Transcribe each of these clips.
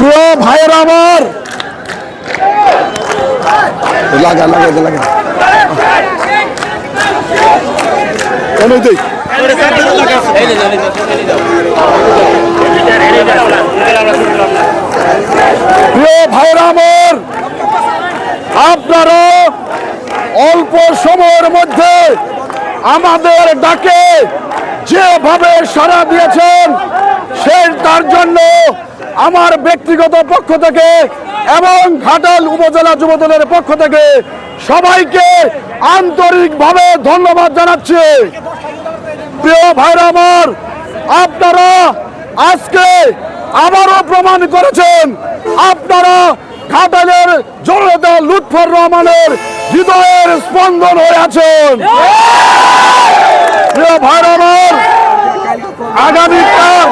প্রিয় ভাইয়ের আমার লাগা লাগা লাগা অনুদীপ প্রিয় আপনারা অল্প সময়ের মধ্যে আমাদের ডাকে যেভাবে সাড়া দিয়েছেন, সে তার জন্য আমার ব্যক্তিগত পক্ষ থেকে এবং ঘাটাল উপজেলা যুবদলের পক্ষ থেকে সবাইকে আন্তরিকভাবে ধন্যবাদ জানাচ্ছি। প্রিয় ভাইরা আমার, আপনারা আজকে আবারও প্রমাণ করেছেন, আপনারা ঘাটালের জনতা লুৎফর রহমানের হৃদয়ের স্পন্দন হয়ে আছেন। আমার আগামীকাল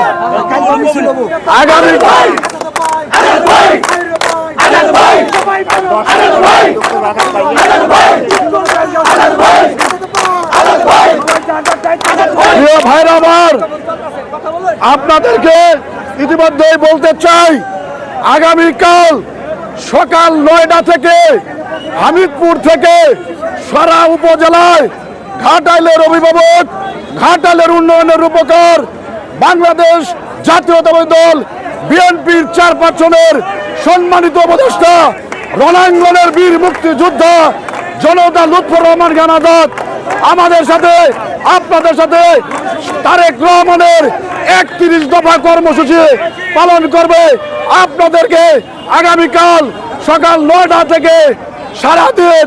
আপনাদেরকে ইতিমধ্যেই বলতে চাই আগামীকাল সকাল নয়টা থেকে হামিদপুর থেকে সারা উপজেলায় ঘাটাইলের অভিভাবক ঘাটাইলের উন্নয়নের রূপকার বাংলাদেশ জাতীয়তাবাদী দল, বিএনপির চার পাঁচজনের সম্মানিত উপদেষ্টা, রণাঙ্গনের বীর মুক্তিযোদ্ধা, জনতা লুৎফর রহমান খান আজাদ। আমাদের সাথে, আপনাদের সাথে তারেক রহমানের একত্রিশ দফা কর্মসূচি পালন করবে। আপনাদেরকে আগামীকাল সকাল নয়টা থেকে সারাদিন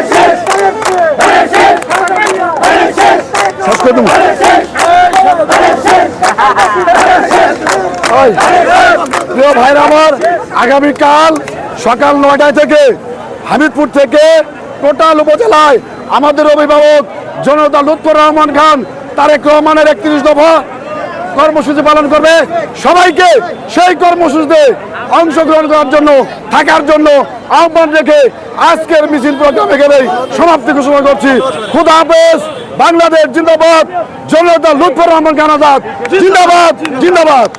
প্রিয় আমার আগামীকাল সকাল নয়টায় থেকে হামিদপুর থেকে টোটাল উপজেলায় আমাদের অভিভাবক জনতা লুৎফর রহমান খান, তারেক রহমানের একত্রিশ দফা কর্মসূচি পালন করবে। সবাইকে সেই কর্মসূচিতে অংশগ্রহণ করার জন্য, থাকার জন্য আহ্বান রেখে আজকের মিছিল প্রোগ্রামে গেলেই সমাপ্তি ঘোষণা করছি। খুদা হাফেজ, বাংলাদেশ জিন্দাবাদ, জনতা লুৎফর রহমান খান আজাদ। জিন্দাবাদ জিন্দাবাদ।